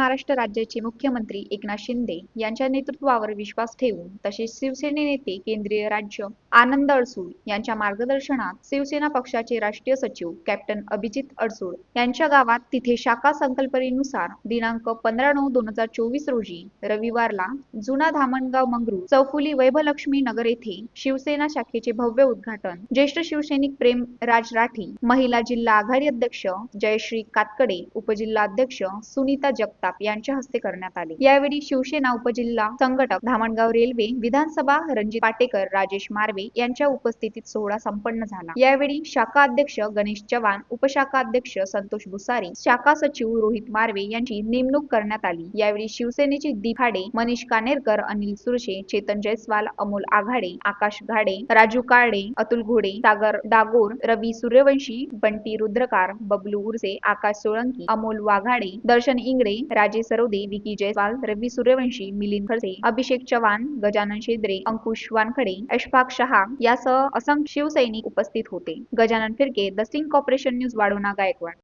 महाराष्ट्र राज्याचे मुख्यमंत्री एकनाथ शिंदे यांच्या नेतृत्वावर विश्वास ठेवून तसेच शिवसेने नेते केंद्रीय राज्य आनंद अडसूळ यांच्या मार्गदर्शनात शिवसेना पक्षाचे राष्ट्रीय सचिव कॅप्टन अभिजित अडसूळ यांच्या गावात तिथे शाखा संकल्पनेनुसार दिनांक पंधरा नऊ दोन हजार चोवीस रोजी रविवारला जुना धामणगाव मंगरू चौफुली वैभलक्ष्मी नगर येथे शिवसेना शाखेचे भव्य उद्घाटन. ज्येष्ठ शिवसैनिक प्रेम राज राठी महिला जिल्हा आघाडी अध्यक्ष जयश्री कातकडे उपजिल्हा अध्यक्ष सुनीता जगताप यांच्या हस्ते करण्यात आले. यावेळी शिवसेना उपजिल्हा संघटक धामणगाव रेल्वे विधानसभा रणजित पाटेकर राजेश मार्वे यांच्या उपस्थितीत सोहळा संपन्न झाला. यावेळी शाखा अध्यक्ष गणेश चव्हाण उपशाखा अध्यक्ष संतोष भुसारी शाखा सचिव रोहित मार्वे यांची नेमणूक करण्यात आली. यावेळी शिवसेनेचे दीप मनीष कानेरकर अनिल सुरशे चेतन जयस्वाल अमोल आघाडे आकाश घाडे राजू काळे अतुल घोडे सागर डागोर रवी सूर्यवंशी बंटी रुद्रकार बबलू उर्से आकाश सोळंकी अमोल वाघाडे दर्शन इंगळे राजे सरोदे विकी जयस्वाल रवी सूर्यवंशी मिलिंद खडसे अभिषेक चव्हाण गजानन शेद्रे अंकुश वानखडे अशफाक शहा यासह असंख्य शिवसैनिक उपस्थित होते. Gajanan Phirke the sing corporation news Wadhwana Gaikwad.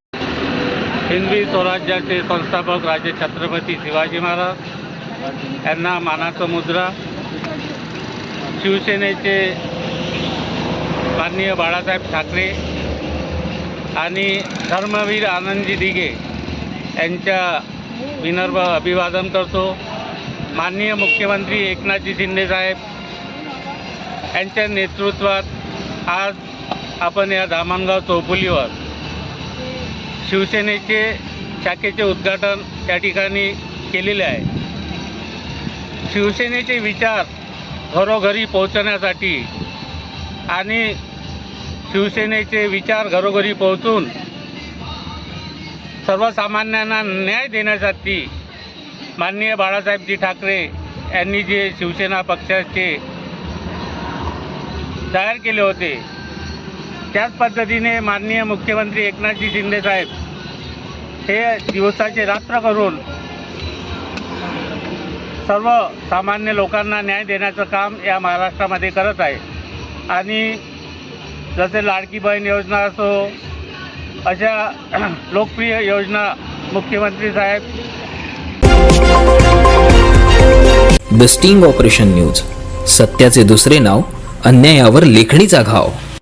Hindi स्वराज्याचे संस्थापक राजे छत्रपती शिवाजी महाराज यांना मानाचं मुद्रा शिवसेनेचे माननीय बाळासाहेब ठाकरे आणि धर्मवीर आनंदजी दिघे यांच्या विनर्भ अभिवादन करतो. माननीय मुख्यमंत्री एकनाथजी शिंदेसाहेब यांच्या नेतृत्वात आज आपण या धामणगाव चौफुलीवर शिवसेनेचे शाखेचे उद्घाटन त्या ठिकाणी केलेले आहे. शिवसेनेचे विचार घरोघरी पोहोचण्यासाठी आणि शिवसेनेचे विचार घरोघरी पोहोचून सर्वसामान्यांना न्याय देण्यासाठी माननीय बाळासाहेबजी ठाकरे यांनी जे शिवसेना पक्षाचे तयार केले होते त्याच पद्धतीने माननीय मुख्यमंत्री एकनाथजी शिंदेसाहेब हे दिवसाचे रात्र करून सर्व सामान्य लोकांना न्याय देण्याचं काम या महाराष्ट्रामध्ये करत आहे. आणि जसे लाडकी बहीण योजना असो अशा लोकप्रिय योजना मुख्यमंत्री साहेब. The sting operation news. सत्याचे दुसरे नाव अन्यायावर लेखणीचा घाव.